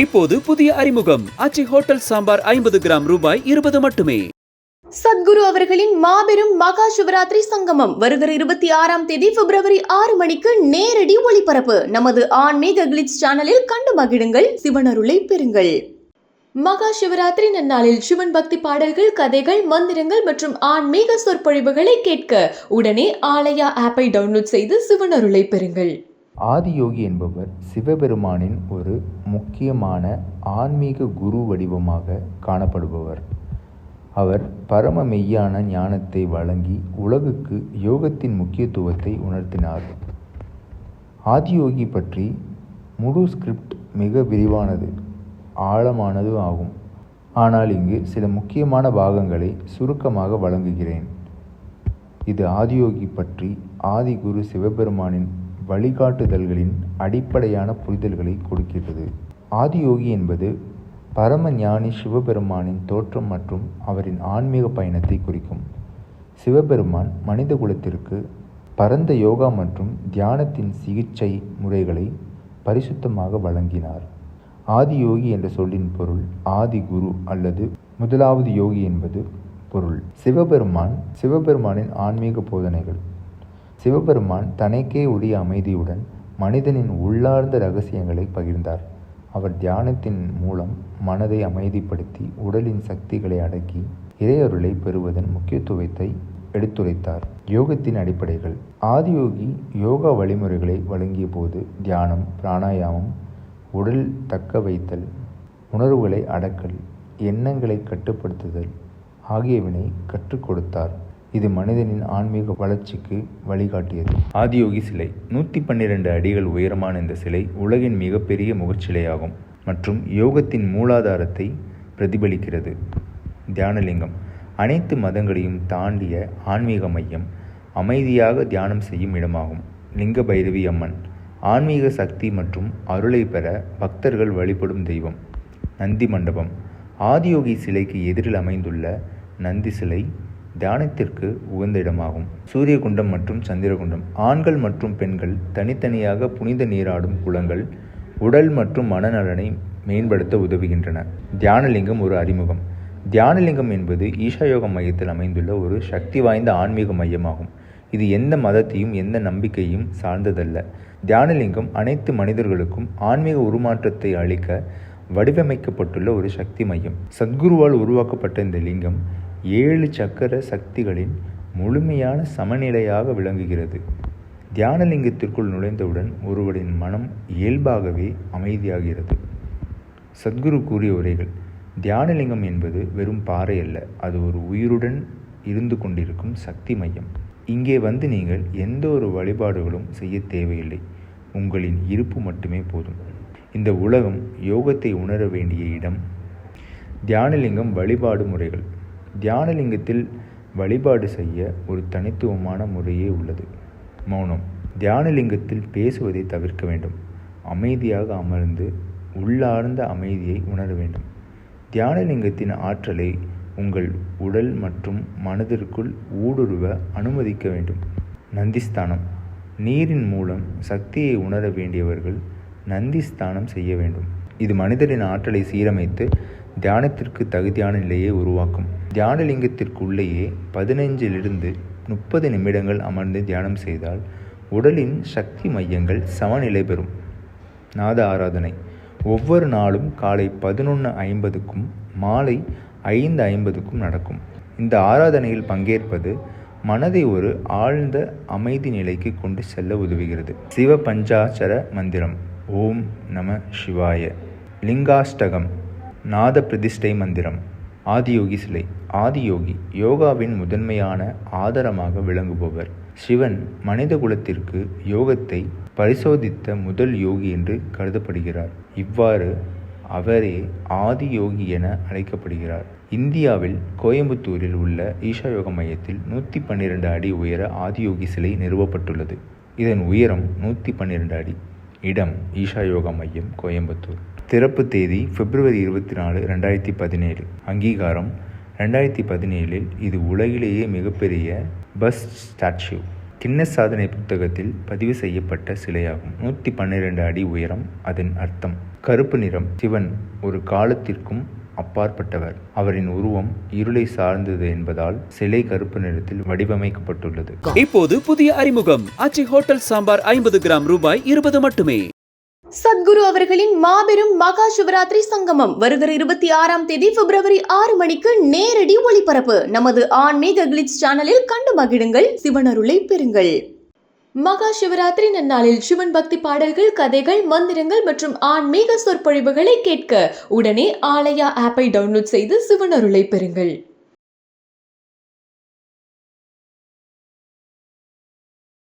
இப்போது புதிய அறிமுகம். அச்சி ஹோட்டல் சாம்பார் ஐம்பது கிராம் ரூபாய் இருபது மட்டுமே. சத்குரு அவர்களின் மாபெரும் மகா சிவராத்திரி சங்கமம் வருகிற இருபத்தி ஆறாம் தேதி பிப்ரவரி ஆறு மணிக்கு நேரடி ஒளிபரப்பு. நமது ஆன்மீக கிளிட்ஸ் சேனலில் கண்டு மகிழுங்கள் சிவனருளை பெறுங்கள். மகா சிவராத்திரி நன்னாளில் சிவன் பக்தி பாடல்கள் கதைகள் மந்திரங்கள் மற்றும் ஆன்மீக சொற்பொழிவுகளை கேட்க உடனே ஆலயா ஆப்பை டவுன்லோட் செய்து சிவனருளை பெறுங்கள். ஆதியோகி என்பவர் சிவபெருமானின் ஒரு முக்கியமான ஆன்மீக குரு வடிவமாக காணப்படுபவர். அவர் பரம மெய்யான ஞானத்தை வழங்கி உலகுக்கு யோகத்தின் முக்கியத்துவத்தை உணர்த்தினார். ஆதியோகி பற்றி முழு ஸ்கிரிப்ட் மிக விரிவானது ஆழமானது ஆகும். ஆனால் இங்கு சில முக்கியமான பாகங்களை சுருக்கமாக வழங்குகிறேன். இது ஆதியோகி பற்றி ஆதிகுரு சிவபெருமானின் வழிகாட்டுதல்களின் அடிப்படையான புரிதல்களை கொடுக்கிறது ஆதியோகி என்பது பரம ஞானி சிவபெருமானின் தோற்றம் மற்றும் அவரின் ஆன்மீக பயணத்தை குறிக்கும். சிவபெருமான் மனித குலத்திற்கு பரந்த யோகா மற்றும் தியானத்தின் சிகிச்சை முறைகளை பரிசுத்தமாக வழங்கினார். ஆதியோகி என்ற சொல்லின் பொருள் ஆதி குரு அல்லது முதலாவது யோகி என்பது பொருள். சிவபெருமான் சிவபெருமானின் ஆன்மீக போதனைகள். சிவபெருமான் தனக்கே உரிய அமைதியுடன் மனிதனின் உள்ளார்ந்த ரகசியங்களை பகிர்ந்தார். அவர் தியானத்தின் மூலம் மனதை அமைதிப்படுத்தி உடலின் சக்திகளை அடக்கி இறையருளை பெறுவதன் முக்கியத்துவத்தை எடுத்துரைத்தார். யோகத்தின் அடிப்படைகள். ஆதியோகி யோகா வழிமுறைகளை வழங்கிய போது தியானம் பிராணாயாமம் உடல் தக்க வைத்தல் உணர்வுகளை அடக்கல் எண்ணங்களை கட்டுப்படுத்துதல் ஆகியவினை கற்றுக் கொடுத்தார். இது மனிதனின் ஆன்மீக வளர்ச்சிக்கு வழிகாட்டியது. ஆதியோகி சிலை. நூற்றி பன்னிரண்டு அடிகள் உயரமான இந்த சிலை உலகின் மிகப்பெரிய முகச்சிலையாகும் மற்றும் யோகத்தின் மூலாதாரத்தை பிரதிபலிக்கிறது. தியானலிங்கம். அனைத்து மதங்களையும் தாண்டிய ஆன்மீக மையம் அமைதியாக தியானம் செய்யும் இடமாகும். லிங்க பைரவி அம்மன். ஆன்மீக சக்தி மற்றும் அருளை பெற பக்தர்கள் வழிபடும் தெய்வம். நந்தி மண்டபம். ஆதியோகி சிலைக்கு எதிரில் அமைந்துள்ள நந்தி சிலை தியானத்திற்கு உகந்த இடமாகும். சூரியகுண்டம் மற்றும் சந்திரகுண்டம். ஆண்கள் மற்றும் பெண்கள் தனித்தனியாக புனித நீராடும் குளங்கள் உடல் மற்றும் மனநலனை மேம்படுத்த உதவுகின்றன. தியானலிங்கம் ஒரு அறிமுகம். தியானலிங்கம் என்பது ஈஷாயோக மையத்தில் அமைந்துள்ள ஒரு சக்தி வாய்ந்த ஆன்மீக மையமாகும். இது எந்த மதத்தையும் எந்த நம்பிக்கையும் சார்ந்ததல்ல. தியானலிங்கம் அனைத்து மனிதர்களுக்கும் ஆன்மீக உருமாற்றத்தை அளிக்க வடிவமைக்கப்பட்டுள்ள ஒரு சக்தி மையம். சத்குருவால் உருவாக்கப்பட்ட இந்த லிங்கம் ஏழு சக்கர சக்திகளின் முழுமையான சமநிலையாக விளங்குகிறது. தியானலிங்கத்திற்குள் நுழைந்தவுடன் ஒருவரின் மனம் இயல்பாகவே அமைதியாகிறது. சத்குரு கூறிய உரைகள் தியானலிங்கம் என்பது வெறும் பாறை அல்ல அது ஒரு உயிருடன் இருந்து கொண்டிருக்கும் சக்தி மையம். இங்கே வந்து நீங்கள் எந்த ஒரு வழிபாடுகளும் செய்ய தேவையில்லை. உங்களின் இருப்பு மட்டுமே போதும். இந்த உலகம் யோகத்தை உணர வேண்டிய இடம். தியானலிங்கம் வழிபாடு முறைகள். தியானலிங்கத்தில் வழிபாடு செய்ய ஒரு தனித்துவமான முறையே உள்ளது. மௌனம். தியானலிங்கத்தில் பேசுவதை தவிர்க்க வேண்டும். அமைதியாக அமர்ந்து உள்ளார்ந்த அமைதியை உணர வேண்டும். தியானலிங்கத்தின் ஆற்றலை உங்கள் உடல் மற்றும் மனதிற்குள் ஊடுருவ அனுமதிக்க வேண்டும். நந்திஸ்தானம். நீரின் மூலம் சக்தியை உணர வேண்டியவர்கள் நந்திஸ்தானம் செய்ய வேண்டும். இது மனிதரின் ஆற்றலை சீரமைத்து தியானத்திற்கு தகுதியான நிலையை உருவாக்கும். தியானலிங்கத்திற்குள்ளேயே பதினைஞ்சிலிருந்து முப்பது நிமிடங்கள் அமர்ந்து தியானம் செய்தால் உடலின் சக்தி மையங்கள் சமநிலை பெறும். நாத ஆராதனை. ஒவ்வொரு நாளும் காலை பதினொன்று ஐம்பதுக்கும் மாலை ஐந்து ஐம்பதுக்கும் நடக்கும். இந்த ஆராதனையில் பங்கேற்பது மனதை ஒரு ஆழ்ந்த அமைதி நிலைக்கு கொண்டு செல்ல உதவுகிறது. சிவ பஞ்சாச்சர மந்திரம். ஓம் நம சிவாய. லிங்காஷ்டகம். நாத பிரதிஷ்டை மந்திரம். ஆதியோகி சிலை. ஆதியோகி யோகாவின் முதன்மையான ஆதாரமாக விளங்குபவர். சிவன் மனித குலத்திற்கு யோகத்தை பரிசோதித்த முதல் யோகி என்று கருதப்படுகிறார். இவ்வாறு அவரே ஆதி யோகி என அழைக்கப்படுகிறார். இந்தியாவில் கோயம்புத்தூரில் உள்ள ஈஷா யோக மையத்தில் நூற்றி பன்னிரெண்டு அடி உயர ஆதியோகி சிலை நிறுவப்பட்டுள்ளது. இதன் உயரம் நூற்றி பன்னிரெண்டு அடி. இடம் ஈஷா யோகா மையம் கோயம்புத்தூர். திறப்பு தேதி பிப்ரவரி இருபத்தி நாலு ரெண்டாயிரத்தி பதினேழு. அங்கீகாரம் ரெண்டாயிரத்தி பதினேழில் இது உலகிலேயே மிகப்பெரிய பஸ் ஸ்டாச்சு கின்னஸ் சாதனை புத்தகத்தில் பதிவு செய்யப்பட்ட சிலையாகும். நூற்றி பன்னிரெண்டு அடி உயரம் அதன் அர்த்தம் கருப்பு நிறம். சிவன் ஒரு காலத்திற்கும் அப்பாற்பட்டவர். அவரின் உருவம் இருளை சார்ந்தது என்பதால் சிலை கருப்பு நிறத்தில் வடிவமைக்கப்பட்டுள்ளது. இப்போது புதிய அறிமுகம். அச்சி ஹோட்டல் சாம்பார் ஐம்பது கிராம் ரூபாய் இருபது மட்டுமே. சத்குரு அவர்களின் மாபெரும் மகா சிவராத்திரி சங்கமம் வருகிற இருபத்தி ஆறாம் தேதி பிப்ரவரி ஆறு மணிக்கு நேரடி ஒளிபரப்பு. நமது ஆன்மீக கிளிட்ஸ் சேனலில் கண்டு மகிழுங்கள் சிவனருளை பெறுங்கள். மகா சிவராத்திரி நன்னாளில் சிவன் பக்தி பாடல்கள் கதைகள் மந்திரங்கள் மற்றும் ஆன்மீக சொற்பொழிவுகளை கேட்க உடனே ஆலயா ஆப்பை டவுன்லோட் செய்து சிவனருளை பெறுங்கள்.